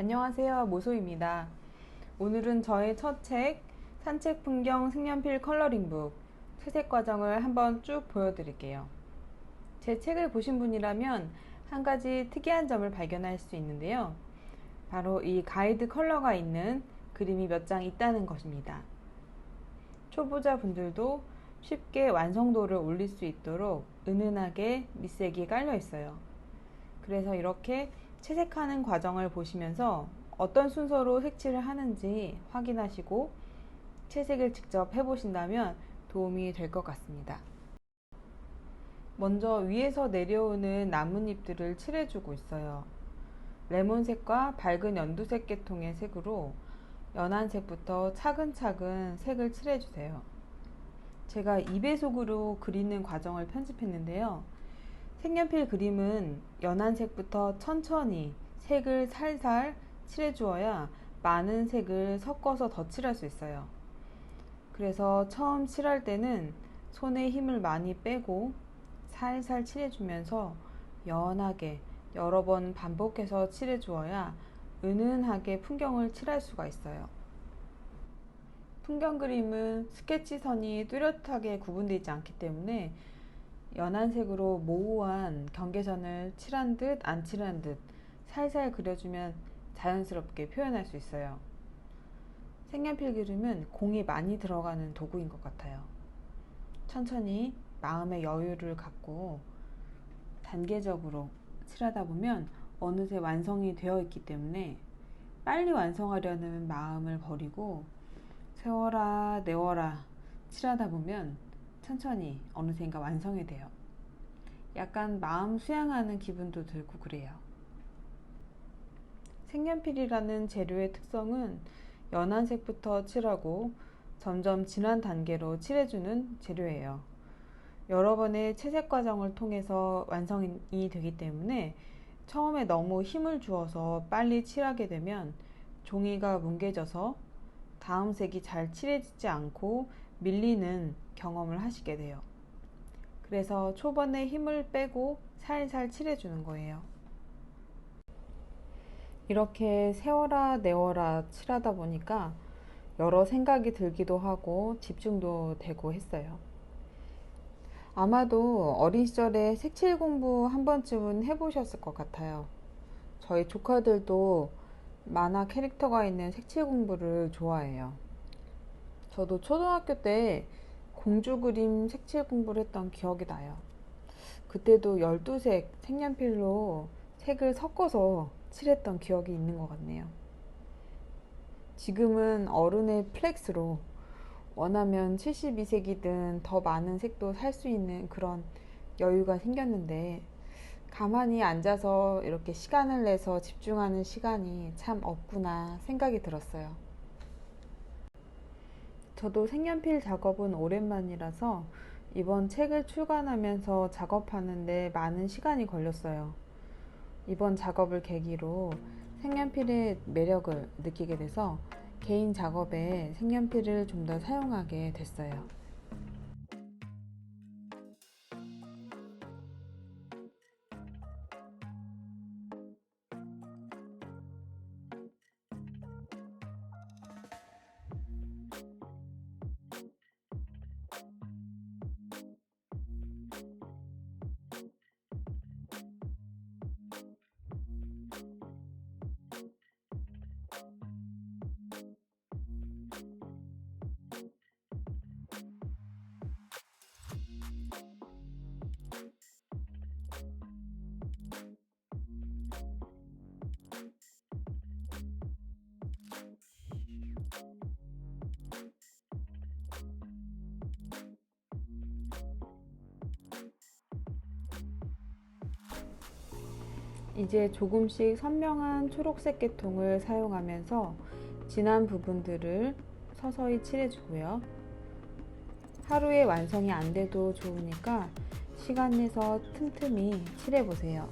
안녕하세요. 모소입니다. 오늘은 저의 첫 책, 산책 풍경 색연필 컬러링북, 채색 과정을 한번 쭉 보여드릴게요. 제 책을 보신 분이라면 한 가지 특이한 점을 발견할 수 있는데요. 바로 이 가이드 컬러가 있는 그림이 몇 장 있다는 것입니다. 초보자 분들도 쉽게 완성도를 올릴 수 있도록 은은하게 밑색이 깔려 있어요. 그래서 이렇게 채색하는 과정을 보시면서 어떤 순서로 색칠을 하는지 확인하시고 채색을 직접 해보신다면 도움이 될 것 같습니다. 먼저 위에서 내려오는 나뭇잎들을 칠해주고 있어요. 레몬색과 밝은 연두색 계통의 색으로 연한 색부터 차근차근 색을 칠해주세요. 제가 2배속으로 그리는 과정을 편집했는데요. 색연필 그림은 연한 색부터 천천히 색을 살살 칠해주어야 많은 색을 섞어서 더 칠할 수 있어요. 그래서 처음 칠할 때는 손에 힘을 많이 빼고 살살 칠해주면서 연하게 여러 번 반복해서 칠해주어야 은은하게 풍경을 칠할 수가 있어요. 풍경 그림은 스케치 선이 뚜렷하게 구분되지 않기 때문에 연한 색으로 모호한 경계선을 칠한 듯 안 칠한 듯 살살 그려주면 자연스럽게 표현할 수 있어요. 색연필 그림은 공이 많이 들어가는 도구인 것 같아요. 천천히 마음의 여유를 갖고 단계적으로 칠하다 보면 어느새 완성이 되어 있기 때문에 빨리 완성하려는 마음을 버리고 세워라 내워라 칠하다 보면 천천히 어느샌가 완성이 돼요. 약간 마음 수양하는 기분도 들고 그래요. 색연필이라는 재료의 특성은 연한 색부터 칠하고 점점 진한 단계로 칠해주는 재료예요. 여러 번의 채색 과정을 통해서 완성이 되기 때문에 처음에 너무 힘을 주어서 빨리 칠하게 되면 종이가 뭉개져서 다음 색이 잘 칠해지지 않고 밀리는 경험을 하시게 돼요. 그래서 초반에 힘을 빼고 살살 칠해주는 거예요. 이렇게 세워라 내워라 칠하다 보니까 여러 생각이 들기도 하고 집중도 되고 했어요. 아마도 어린 시절에 색칠 공부 한 번쯤은 해보셨을 것 같아요. 저희 조카들도 만화 캐릭터가 있는 색칠 공부를 좋아해요. 저도 초등학교 때 공주 그림 색칠 공부를 했던 기억이 나요. 그때도 12색 색연필로 색을 섞어서 칠했던 기억이 있는 것 같네요. 지금은 어른의 플렉스로 원하면 72색이든 더 많은 색도 살 수 있는 그런 여유가 생겼는데 가만히 앉아서 이렇게 시간을 내서 집중하는 시간이 참 없구나 생각이 들었어요. 저도 색연필 작업은 오랜만이라서 이번 책을 출간하면서 작업하는데 많은 시간이 걸렸어요. 이번 작업을 계기로 색연필의 매력을 느끼게 돼서 개인 작업에 색연필을 좀 더 사용하게 됐어요. 이제 조금씩 선명한 초록색 계통을 사용하면서 진한 부분들을 서서히 칠해주고요. 하루에 완성이 안 돼도 좋으니까 시간 내서 틈틈이 칠해보세요.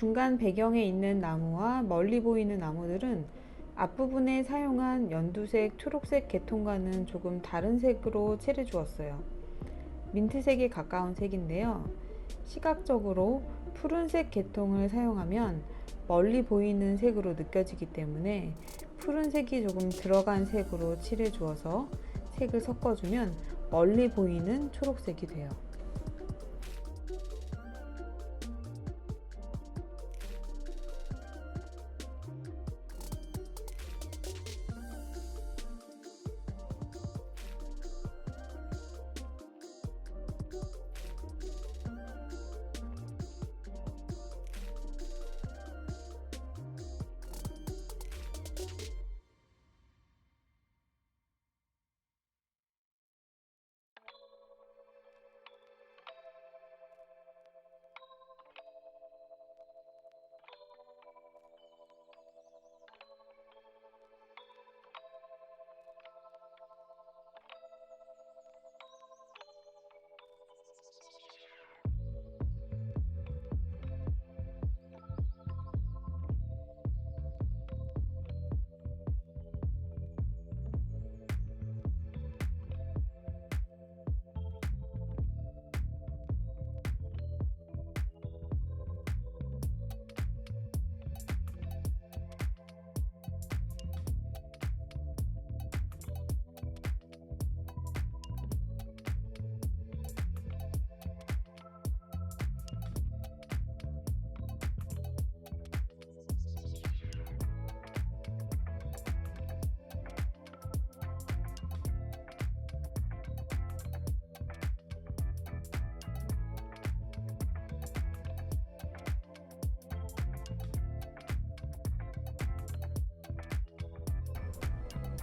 중간 배경에 있는 나무와 멀리 보이는 나무들은 앞부분에 사용한 연두색, 초록색 계통과는 조금 다른 색으로 칠해 주었어요. 민트색에 가까운 색인데요. 시각적으로 푸른색 계통을 사용하면 멀리 보이는 색으로 느껴지기 때문에 푸른색이 조금 들어간 색으로 칠해 주어서 색을 섞어주면 멀리 보이는 초록색이 돼요.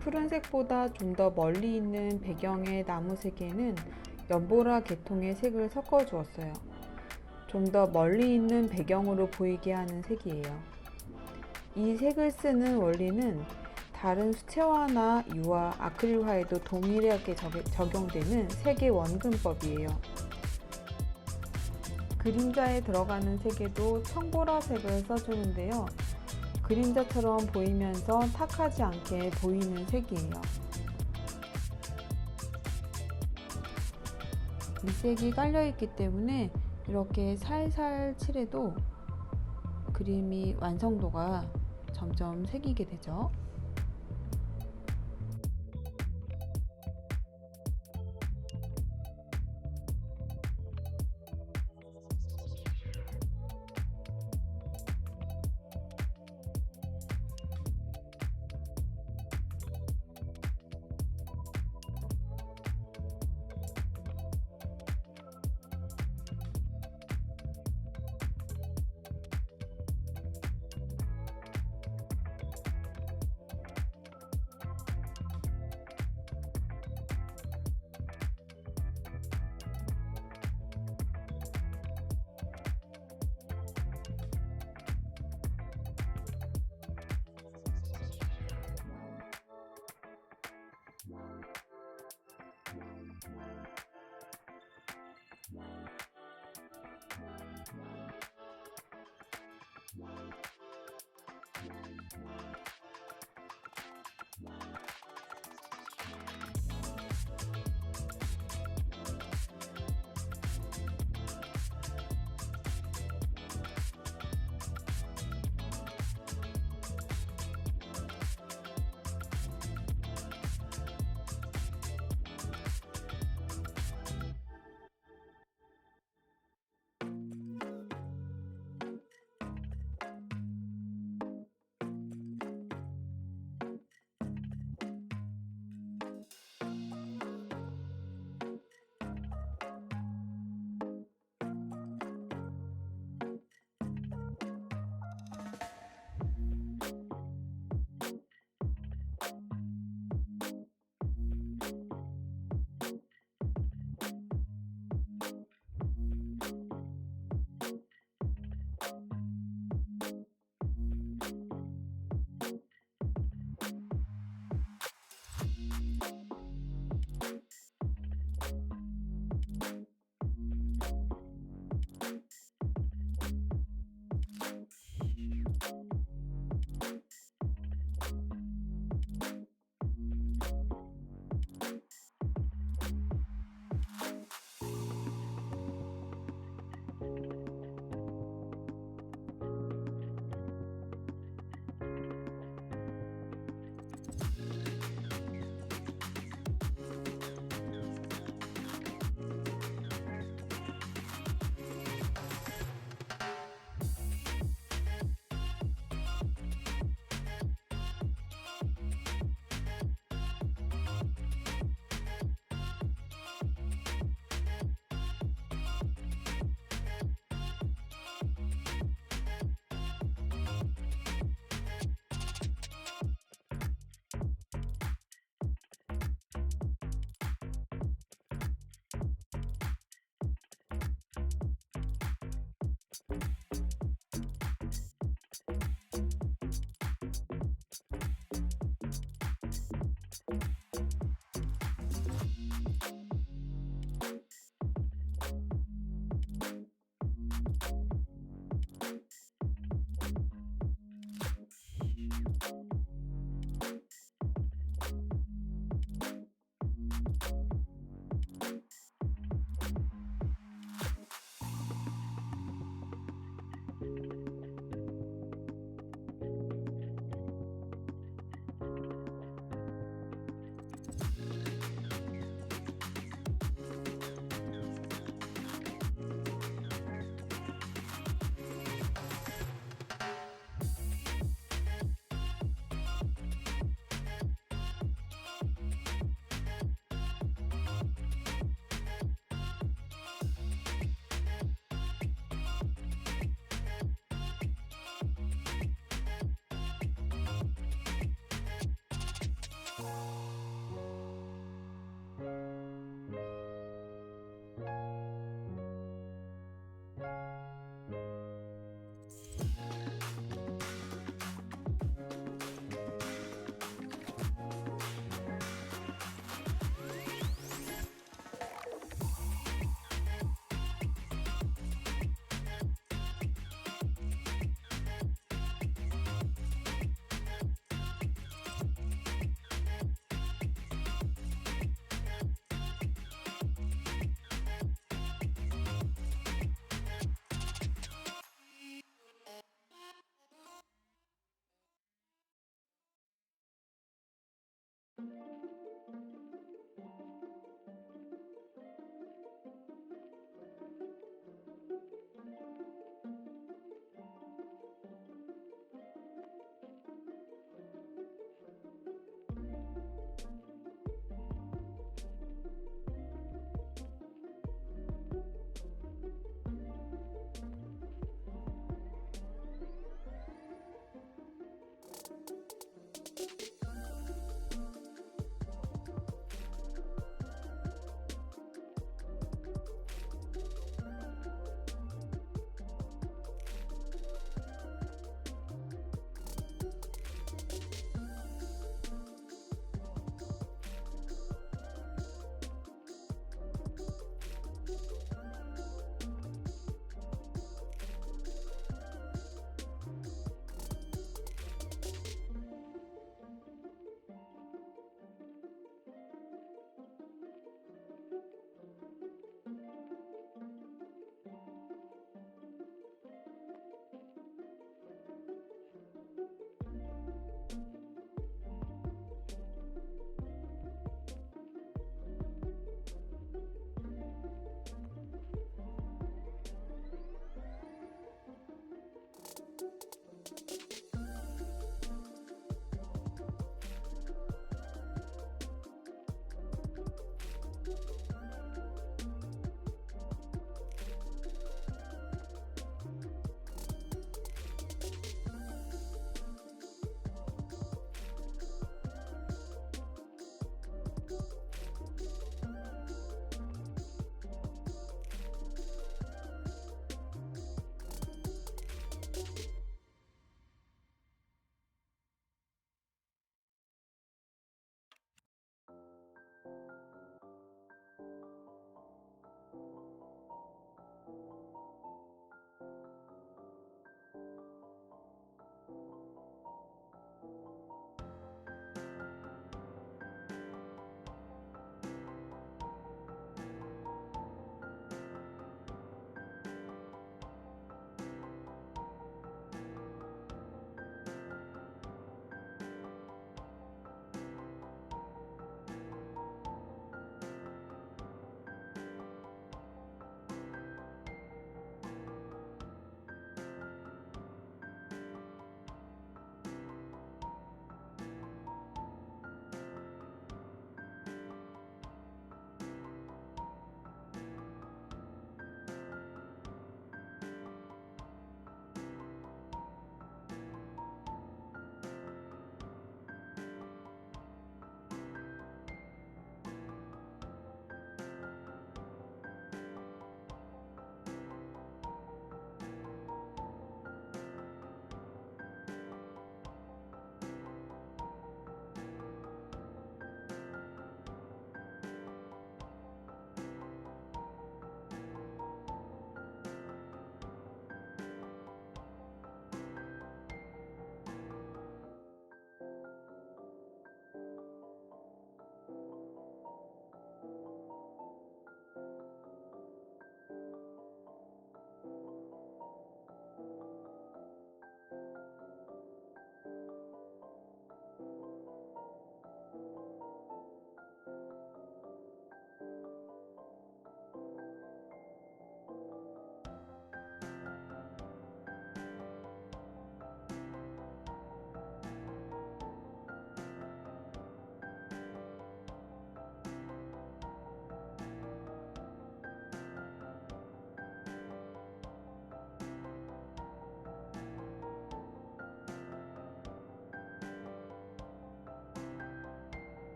푸른색보다 좀 더 멀리 있는 배경의 나무색에는 연보라 계통의 색을 섞어 주었어요. 좀 더 멀리 있는 배경으로 보이게 하는 색이에요. 이 색을 쓰는 원리는 다른 수채화나 유화, 아크릴화에도 동일하게 적- 적용되는 색의 원근법이에요. 그림자에 들어가는 색에도 청보라색을 써주는데요. 그림자처럼 보이면서 탁하지 않게 보이는 색이에요. 밑색이 깔려 있기 때문에 이렇게 살살 칠해도 그림이 완성도가 점점 새기게 되죠.